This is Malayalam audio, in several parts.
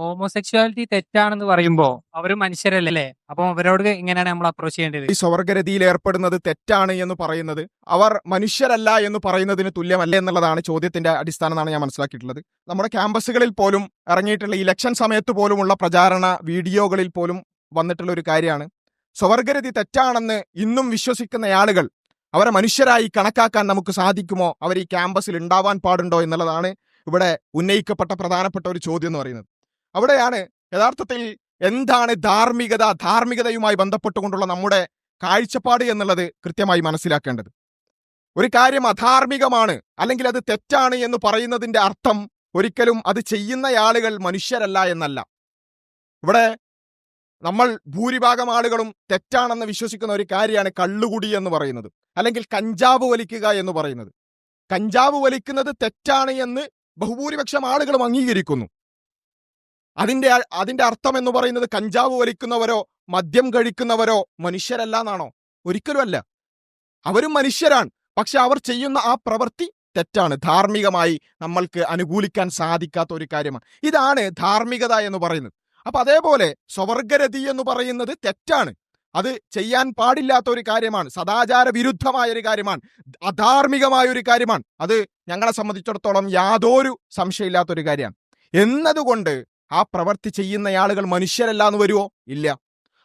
ഹോമോസെക്ഷുവാലിറ്റി തെറ്റാണെന്ന് പറയുമ്പോൾ അവർ മനുഷ്യരല്ലേ? അപ്പൊ അവരോട് എങ്ങനെയാണ് നമ്മൾ അപ്രോച്ച് ചെയ്യേണ്ടത്. ഈ സ്വർഗരതിയിൽ ഏർപ്പെടുന്നത് തെറ്റാണ് എന്ന് പറയുന്നത്. അവർ മനുഷ്യരല്ല എന്ന് പറയുന്നതിന് തുല്യമല്ല എന്നുള്ളതാണ് ചോദ്യത്തിന്റെ അടിസ്ഥാനം എന്നാണ് ഞാൻ മനസ്സിലാക്കിയിട്ടുള്ളത്. നമ്മുടെ ക്യാമ്പസുകളിൽ പോലും ഇറങ്ങിയിട്ടുള്ള ഇലക്ഷൻ സമയത്ത് പോലുമുള്ള പ്രചാരണ വീഡിയോകളിൽ പോലും വന്നിട്ടുള്ള ഒരു കാര്യമാണ്. സ്വർഗരതി തെറ്റാണെന്ന് ഇന്നും വിശ്വസിക്കുന്ന ആളുകൾ അവരെ മനുഷ്യരായി കണക്കാക്കാൻ നമുക്ക് സാധിക്കുമോ? അവർ ഈ ക്യാമ്പസിൽ ഉണ്ടാവാൻ പാടുണ്ടോ എന്നുള്ളതാണ് ഇവിടെ ഉന്നയിക്കപ്പെട്ട പ്രധാനപ്പെട്ട ഒരു ചോദ്യം എന്ന് പറയുന്നത്. അവിടെയാണ് യഥാർത്ഥത്തിൽ എന്താണ് ധാർമ്മികത ധാർമ്മികതയുമായി ബന്ധപ്പെട്ടുകൊണ്ടുള്ള നമ്മുടെ കാഴ്ചപ്പാട് എന്നുള്ളത് കൃത്യമായി മനസ്സിലാക്കേണ്ടത്. ഒരു കാര്യം അധാർമികമാണ് അല്ലെങ്കിൽ അത് തെറ്റാണ് എന്ന് പറയുന്നതിന്റെ അർത്ഥം ഒരിക്കലും അത് ചെയ്യുന്ന ആളുകൾ മനുഷ്യരല്ല എന്നല്ല. ഇവിടെ നമ്മൾ ഭൂരിഭാഗം ആളുകളും തെറ്റാണെന്ന് വിശ്വസിക്കുന്ന ഒരു കാര്യമാണ് കള്ളുകുടി എന്ന് പറയുന്നത് അല്ലെങ്കിൽ കഞ്ചാവ് വലിക്കുക എന്ന് പറയുന്നത്. കഞ്ചാവ് വലിക്കുന്നത് തെറ്റാണ് എന്ന് ബഹുഭൂരിപക്ഷം ആളുകളും അംഗീകരിക്കുന്നു. അതിന്റെ അതിന്റെ അർത്ഥം എന്ന് പറയുന്നത് കഞ്ചാവ് വലിക്കുന്നവരോ മദ്യം കഴിക്കുന്നവരോ മനുഷ്യരല്ല എന്നാണോ ഒരിക്കലും അല്ല അവരും മനുഷ്യരാണ്. പക്ഷെ അവർ ചെയ്യുന്ന ആ പ്രവൃത്തി തെറ്റാണ്. ധാർമ്മികമായി നമ്മൾക്ക് അനുകൂലിക്കാൻ സാധിക്കാത്ത ഒരു കാര്യമാണ്. ഇതാണ് ധാർമ്മികത എന്ന് പറയുന്നത്. അപ്പൊ അതേപോലെ സ്വവർഗരതി എന്ന് പറയുന്നത് തെറ്റാണ്. അത് ചെയ്യാൻ പാടില്ലാത്ത ഒരു കാര്യമാണ്. സദാചാര വിരുദ്ധമായ ഒരു കാര്യമാണ്. അധാർമികമായ ഒരു കാര്യമാണ്. അത് ഞങ്ങളെ സംബന്ധിച്ചിടത്തോളം യാതൊരു സംശയമില്ലാത്ത ഒരു കാര്യമാണ്. എന്നതുകൊണ്ട് ആ പ്രവൃത്തി ചെയ്യുന്ന ആളുകൾ മനുഷ്യരല്ല എന്ന് വരുമോ ഇല്ല.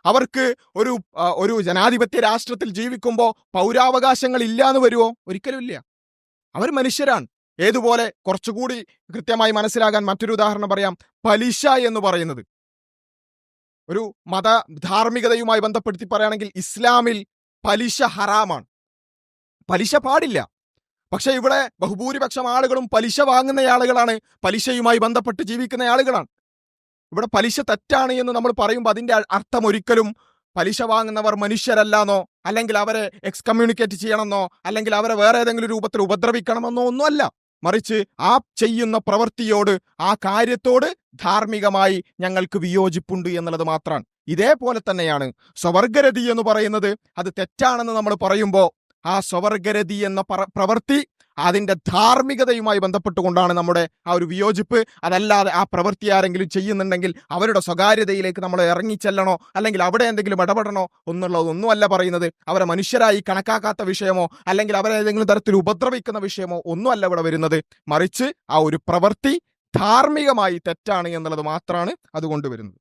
അവർക്ക് ഒരു ഒരു ജനാധിപത്യ രാഷ്ട്രത്തിൽ ജീവിക്കുമ്പോൾ പൗരാവകാശങ്ങൾ ഇല്ല എന്ന് വരുമോ ഒരിക്കലും ഇല്ല. അവർ മനുഷ്യരാണ്. ഏതുപോലെ കുറച്ചുകൂടി കൃത്യമായി മനസ്സിലാകാൻ മറ്റൊരു ഉദാഹരണം പറയാം. പലിശ എന്ന് പറയുന്നത്. ഒരു മത ധാർമ്മികതയുമായി ബന്ധപ്പെടുത്തി പറയുകയാണെങ്കിൽ ഇസ്ലാമിൽ പലിശ ഹറാമാണ്. പലിശ പാടില്ല. പക്ഷെ ഇവിടെ ബഹുഭൂരിപക്ഷം ആളുകളും പലിശ വാങ്ങുന്ന ആളുകളാണ് പലിശയുമായി ബന്ധപ്പെട്ട് ജീവിക്കുന്ന ആളുകളാണ് ഇവിടെ പലിശ തെറ്റാണ് എന്ന് നമ്മൾ പറയുമ്പോൾ അതിന്റെ അർത്ഥം ഒരിക്കലും പലിശ വാങ്ങുന്നവർ മനുഷ്യരല്ലാന്നോ അല്ലെങ്കിൽ അവരെ എക്സ്കമ്മ്യൂണിക്കേറ്റ് ചെയ്യണമെന്നോ അല്ലെങ്കിൽ അവരെ വേറെ ഏതെങ്കിലും രൂപത്തിൽ ഉപദ്രവിക്കണമെന്നോ ഒന്നുമല്ല. മറിച്ച് ആ ചെയ്യുന്ന പ്രവൃത്തിയോട് ആ കാര്യത്തോട് ധാർമ്മികമായി ഞങ്ങൾക്ക് വിയോജിപ്പുണ്ട് എന്നുള്ളത് മാത്രമാണ്. ഇതേപോലെ തന്നെയാണ് സ്വവർഗരതി എന്ന് പറയുന്നത്. അത് തെറ്റാണെന്ന് നമ്മൾ പറയുമ്പോൾ ആ സ്വവർഗരതി എന്ന പ്രവൃത്തി അതിന്റെ ധാർമ്മികതയുമായി ബന്ധപ്പെട്ടുകൊണ്ടാണ് നമ്മുടെ ആ ഒരു വിയോജിപ്പ്. അതല്ലാതെ ആ പ്രവൃത്തി ആരെങ്കിലും ചെയ്യുന്നുണ്ടെങ്കിൽ അവരുടെ സ്വകാര്യതയിലേക്ക് നമ്മൾ ഇറങ്ങിച്ചെല്ലണോ? അല്ലെങ്കിൽ അവിടെ എന്തെങ്കിലും ഇടപെടണോ? എന്നുള്ളതൊന്നുമല്ല പറയുന്നത്. അവരെ മനുഷ്യരായി കണക്കാക്കാത്ത വിഷയമോ അല്ലെങ്കിൽ അവരെ ഏതെങ്കിലും തരത്തിൽ ഉപദ്രവിക്കുന്ന വിഷയമോ ഒന്നുമല്ല ഇവിടെ വരുന്നത്. മറിച്ച് ആ ഒരു പ്രവൃത്തി ധാർമ്മികമായി തെറ്റാണ് എന്നുള്ളത് മാത്രമാണ് അതുകൊണ്ട് വരുന്നത്.